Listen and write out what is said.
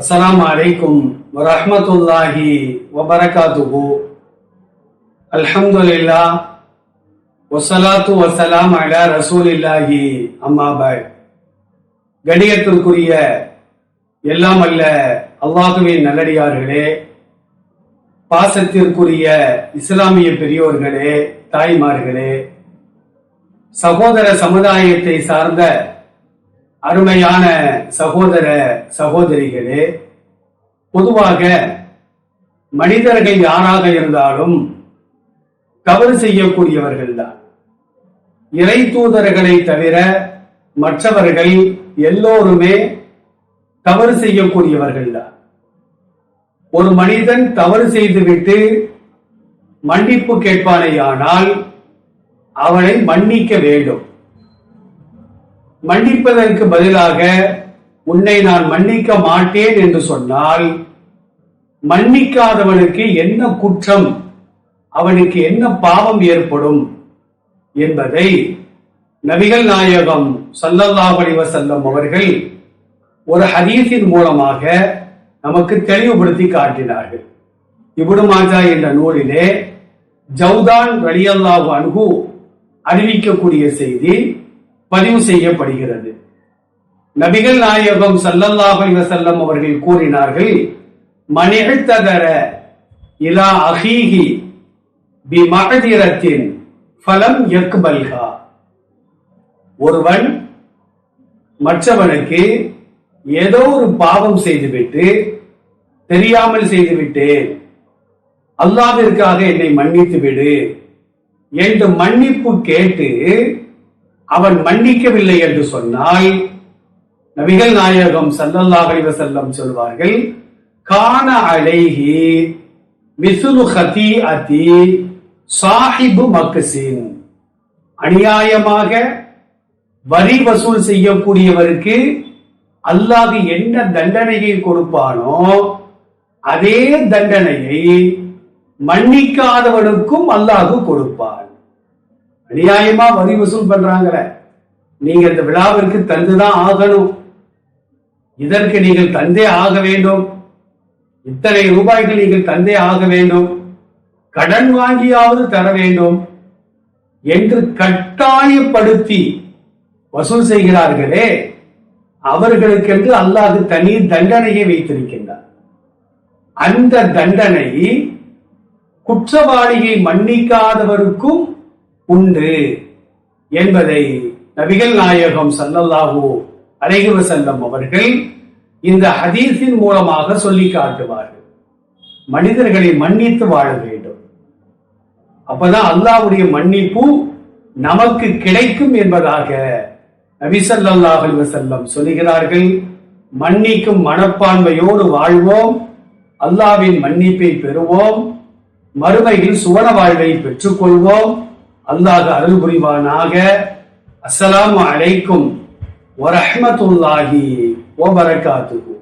அஸ்ஸலாமு அலைக்கும் வரஹ்மத்துல்லாஹி வபரகாத்துஹு. அல்ஹம்துல்லா ஒசலாத்து வசலாம் அலா ரசூலில்லாஹி இல்லாஹி அம்மாபாய் கணியத்திற்குரிய எல்லாம் அல்ல அல்லாஹுவின் நல்லடியார்களே பாசத்திற்குரிய இஸ்லாமிய பெரியோர்களே தாய்மார்களே சகோதர சமுதாயத்தை சார்ந்த அருமையான சகோதர சகோதரிகளே பொதுவாக மனிதர்கள் யாராக இருந்தாலும் தவறு செய்யக்கூடியவர்கள் தான் இறை தூதர்களை தவிர மற்றவர்கள் எல்லோருமே தவறு செய்யக்கூடியவர்கள் தான் ஒரு மனிதன் தவறு செய்துவிட்டு மன்னிப்பு கேட்பானேயானால் அவனை மன்னிக்க வேண்டும். மன்னிப்பதற்கு பதிலாக உன்னை நான் மன்னிக்க மாட்டேன் என்று சொன்னால் மன்னிக்காதவனுக்கு என்ன குற்றம்? அவனுக்கு என்ன பாவம் ஏற்படும்? என்பதை நபிகள் நாயகம் சல்லல்லாஹு அலைஹி அவர்கள் ஒரு ஹதீஸின் மூலமாக நமக்கு தெளிவுபடுத்தி காட்டினார்கள். இப்னு மாஜா என்ற நூலிலே ஜவுதான் ரலியல்லாஹு அணுகு அறிவிக்கக்கூடிய செய்தி பதிவு செய்யப்படுகிறது. நபிகள் நாயகம் சல்லல்லாஹு வசல்லம் அவர்கள் கூறினார்கள் மனிழ்த்ததர இலா அஹீஹி பி மகதிரத்தின் ஃபலம் பல்கா ஒருவன் மற்றவனுக்கு ஏதோ ஒரு பாவம் செய்துவிட்டு தெரியாமல் செய்துவிட்டேன் அல்லாவிற்காக என்னை மன்னித்து விடு என்று மன்னிப்பு கேட்டு அவன் மன்னிக்கவில்லை என்று சொன்னால் நபிகள் நாயகம் சல்லல்லாஹு வசல்லம் சொல்வார்கள் கான அழகி மிசுலு ஹதீஅதி சாஹிபு மக்சின் அநியாயமாக வரி வசூல் செய்யக்கூடியவருக்கு அல்லாஹ் என்ன தண்டனையை கொடுப்பானோ அதே தண்டனையை மன்னிக்காதவனுக்கும் அல்லாஹு கொடுப்பான். அநியாயமா வரி வசூல் பண்றாங்கள. நீங்க இந்த விழாவிற்கு தந்துதான் ஆகணும். இதற்கு நீங்கள் தந்தே ஆக வேண்டும். இத்தனை ரூபாய்கள் நீங்கள் தந்தே ஆக வேண்டும். கடன் வாங்கியாவது தர வேண்டும். என்று கட்டாயப்படுத்தி வசூல் செய்கிறார்களே அவர்களுக்கென்று அல்லாது தனி தண்டனையை வைத்திருக்கின்றார். அந்த தண்டனை குற்றவாளியை மன்னிக்காதவருக்கும் உண்டு என்பதை நபிகள் நாயகம் சல்லல்லாஹு அலைஹி செல்லம் அவர்கள் இந்த ஹதீஸின் மூலமாக சொல்லி காட்டுவார்கள். மனிதர்களை மன்னித்து வாழ வேண்டும். அப்பதான் அல்லாஹ்வுடைய மன்னிப்பு நமக்கு கிடைக்கும் என்பதாக நபி செல்லம் சொல்லுகிறார்கள். மன்னிக்கும் மனப்பான்மையோடு வாழ்வோம். அல்லாஹ்வின் மன்னிப்பை பெறுவோம். மறுமையில் சுவன வாழ்வை பெற்றுக்கொள்வோம். அல்லாஹ் அருள் புரிவானாக அஸ்ஸலாமு அலைக்கும் வரஹ்மத்துல்லாஹி வபரகாத்துஹு